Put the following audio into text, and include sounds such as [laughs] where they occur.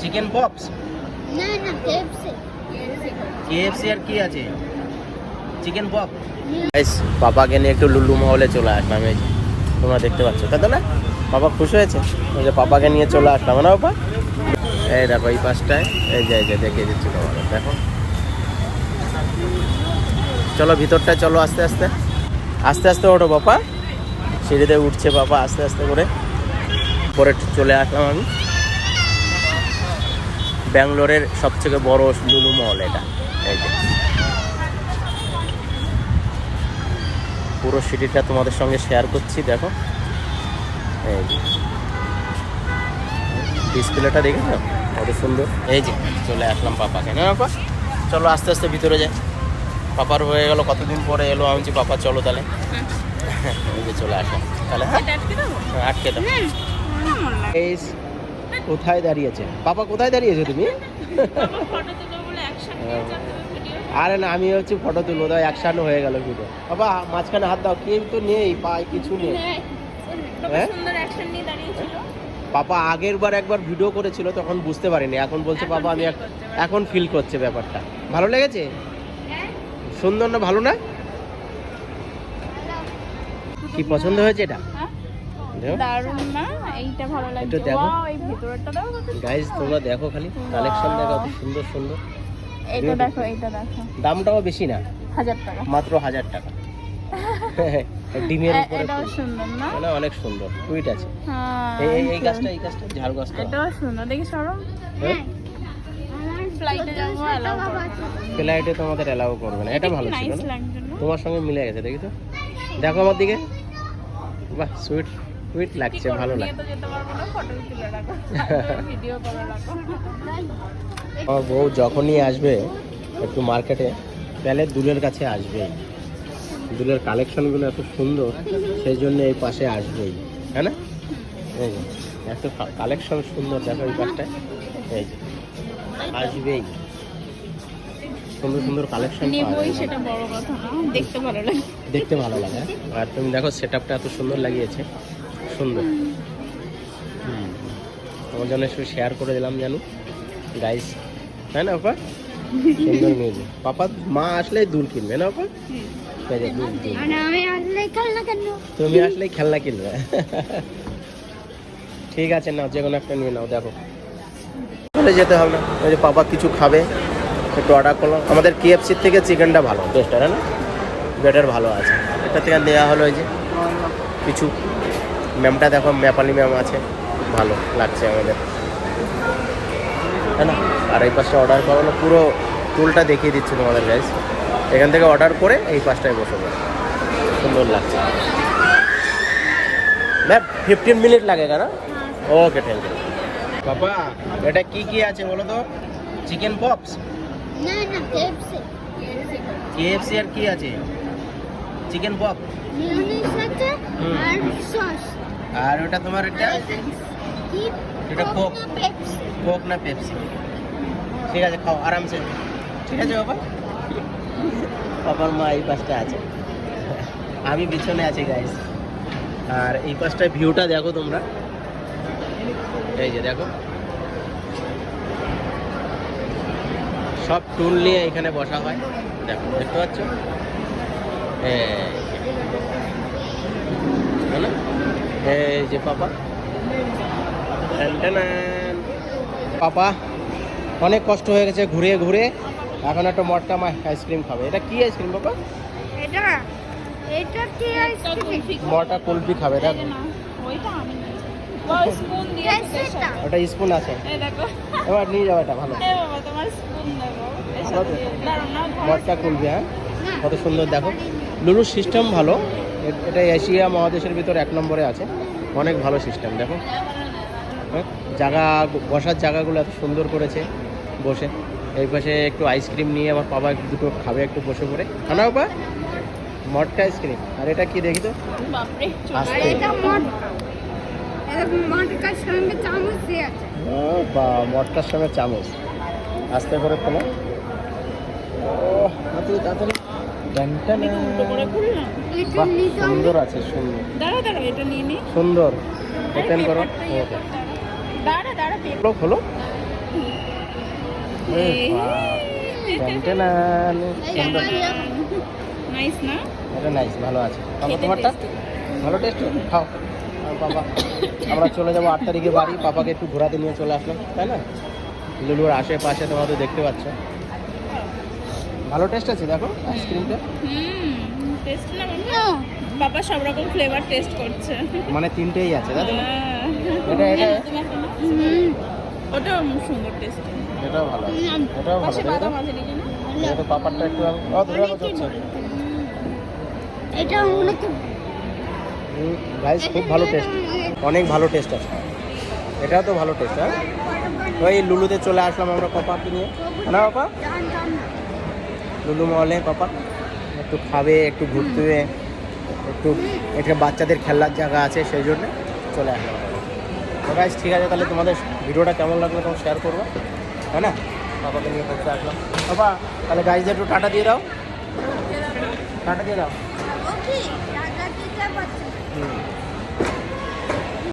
Chicken pops না না KFC KFC আর কি আছে? চিকেন পপ গাইস পাপাকে নিয়ে একটু লুলু মহলে চলে আসলাম এই যে। তোমরা দেখতে পাচ্ছ তাই তো না? বাবা খুশি হয়েছে? ওই যে পাপাকে নিয়ে চলে আসলাম না বাবা? এই দেখো এই পাশটায় এই যে এই যে দেখিয়ে দিচ্ছি তোমাকে দেখো। চলো ভিতরটায় চলো আস্তে আস্তে। আস্তে আস্তে ওঠো বাবা। সিঁড়িতে উঠছে বাবা আস্তে আস্তে করে। পরে চলে আসলাম আমি। ব্যাঙ্গালোরের সবথেকে বড় লুলু মল এটা। এই যে। পুরো সিটিটা তোমাদের সঙ্গে শেয়ার করছি দেখো। এই যে। ডিসপ্লেটা দেখেছ? কত সুন্দর। এই যে চলে আসলাম পাপাকে। না পাপা? চলো আস্তে আস্তে ভিতরে যাই। পাপার হয়ে গেল কতদিন পরে এলো? আমি পাপা চলো তাহলে। এই যে চলে আসলাম। তাহলে হ্যাঁ? হ্যাঁ, আটকে দাও। এই কোথায় দাঁড়িয়েছে পাপা কোথায় দাঁড়িয়েছো তুমি? আরে না আমি হচ্ছে ফটো তুলবো তো একসাথে হয়ে গেল ভিডিও বাবা মাঝখানে হাত দাও কেউ তো নেই পায় কিছু নেই। হ্যাঁ? পাপা আগের বার একবার ভিডিও করেছিল তখন বুঝতে পারিনি। এখন বলছে বাবা আমি এখন ফিল করছে ব্যাপারটা। ভালো লেগেছে? সুন্দর না ভালো না? কি পছন্দ হয়েছে এটা? দেখো। না? এইটা ভালো লাগছে। ওয়াও এই ভেতরটা দেখো কত তোমরা দেখো খালি। কালেকশন দেখো কত সুন্দর সুন্দর। এটা দেখো এটা দেখো। দামটাও বেশি না। হাজার টাকা। মাত্র হাজার টাকা। [laughs] ডিমের উপরে এটাও সুন্দর না? মানে অনেক সুন্দর। টুইট আছে। হ্যাঁ এই এই- এই গাছটা এই গাছটা ঝাড় গাছটা। এটাও সুন্দর। দেখি সরম। হ্যাঁ? ফ্লাইটে যাব অ্যালাউ ফ্লাইটে তোমাদের অ্যালাউ করবে না। এটা ভালো ছিল না? তোমার সঙ্গে মিলে গেছে দেখি তো দেখো আমার দিকে। বাহ সুইট সুইট লাগছে ভালো লাগছে। [laughs] বউ যখনই আসবে একটু মার্কেটে তাহলে দুলের কাছে আসবেই। দুলের কালেকশনগুলো এত সুন্দর সেই জন্য এই পাশে আসবেই। হ্যাঁ না? এই যে এত কালেকশন সুন্দর দেখো এই পাশটায়। এই যে আসবেই। সুন্দর সুন্দর কালেকশন নেবই সেটা বড় কথা না দেখতে ভালো লাগে। দেখতে ভালো লাগে? আর তুমি দেখো সেট আপটা এত সুন্দর লাগিয়েছে। সুন্দর হুম। তোমার জন্য একটু শেয়ার করে দিলাম জানো। গাইস তাই না আপা? সুন্দর মিউজিক পাপা মা আসলেই দুল কিনবে না আপা? আমি আসলে খেলনা তুমি কিনবে। ঠিক আছে নাও যে কোনো একটা নিয়ে নাও দেখো। চলে যেতে হবে। না ওই যে পাপা কিছু খাবে একটু অর্ডার করলাম। আমাদের কেএফসির থেকে চিকেনটা ভালো টেস্টটা না? বেটার ভালো আছে। এটা থেকে দেওয়া হলো ওই যে কিছু। ম্যামটা দেখো ম্যাপালি ম্যাম আছে। ভালো লাগছে আমাদের। তাই না? আর এই পাশটা অর্ডার করানো পুরো টুলটা দেখিয়ে দিচ্ছি তোমাদের গাইজ এখান থেকে অর্ডার করে এই পাশটায় বসে পড়ো সুন্দর লাগছে। ম্যাম ফিফটিন মিনিট লাগে কেন? ওকে থ্যাংক ইউ বাবা এটা কি কি আছে বলো তো? চিকেন পপস না না কেএফসি কেএফসি আর কি আছে? চিকেন পপ আছে। আর সস। আর ওটা তোমার এটা? এটা কোক। কোক। না পেপসি? ঠিক আছে খাও আরামসে। ঠিক আছে বাবা? বাবার মা এই পাশটা আছে। আমি পিছনে আছি গাইস আর এই পাশটায় ভিউটা দেখো তোমরা। এই যে দেখো। সব টুল নিয়ে এখানে বসা হয়। দেখো দেখতে পাচ্ছ? এই যে। হলো? এই যে পাপা। ট্যান পাপা অনেক কষ্ট হয়ে গেছে ঘুরে ঘুরে। এখন একটা মটকা মা আইসক্রিম খাবে। এটা কি আইসক্রিম বাবা এটা এটা কি আইসক্রিম? মটকা কুলফি খাবে এটা ওটা স্পুন আছে। এই দেখো। এবার নিয়ে যাও এটা ভালো। মটকা কুলফি হ্যাঁ? কত সুন্দর দেখো। লুলুর সিস্টেম ভালো। এটা এশিয়া মহাদেশের ভিতর এক নম্বরে আছে। অনেক ভালো সিস্টেম দেখো। হ্যাঁ জায়গা বসার জায়গাগুলো এত সুন্দর করেছে বসে। এই পাশে একটু আইসক্রিম নিয়ে আমার বাবা একটু দুটো খাবে একটু বসে পড়ে। খানা বাবা মটকা আইসক্রিম আর এটা কি দেখি তো? মটকার সঙ্গে চামচ। বা আস্তে করে খোলো। ও তাড়াতাড়ি সুন্দর আছে সুন্দর। দাঁড়া দাঁড়া এটা নিয়ে নি। সুন্দর। ওপেন করো। পেপারটা ইয়ে। দাঁড়া দাঁড়া খোলো নাইস না এটা নাইস ভালো আছে। তোমারটা? ভালো টেস্ট খাও। বাবা আমরা চলে যাব আট তারিখে বাড়ি। পাপাকে একটু ঘোরাতে নিয়ে চলে আসলাম তাই না? লুলুর আশেপাশে তোমরা তো দেখতে পাচ্ছ। ভালো টেস্ট আছে দেখো আইসক্রিমটা হুম টেস্ট না বাবা বাবা সব রকম ফ্লেভার টেস্ট করছে। মানে তিনটেই আছে দেখো হ্যাঁ। এটা এটা? নাও। ওটাও সুন্দর টেস্ট এটাও ভালো এটাও ভালো। বাদাম আছে নাকি না? এটা তো পাপারটা একটু ও ধরে চলছে এটা অনেক গাইস খুব ভালো টেস্ট অনেক ভালো টেস্ট আছে। এটাও তো ভালো টেস্ট হ্যাঁ? ওই লুলুতে চলে আসলাম আমরা পাপাকে নিয়ে। না জানতাম না লুলু মহলে পাপা। একটু খাবে একটু ঘুরতে একটু এখানে বাচ্চাদের খেলার জায়গা আছে সেই জন্য চলে আসলাম। তো গাইস ঠিক আছে তাহলে তোমাদের ভিডিওটা কেমন লাগল তোমার শেয়ার করব তাই না? পাপাকে নিয়ে ঘুরতে আসলাম। পাপা তাহলে গাইজদের একটু টাটা দিয়ে দাও। টাটা দিয়ে দাও। ওকে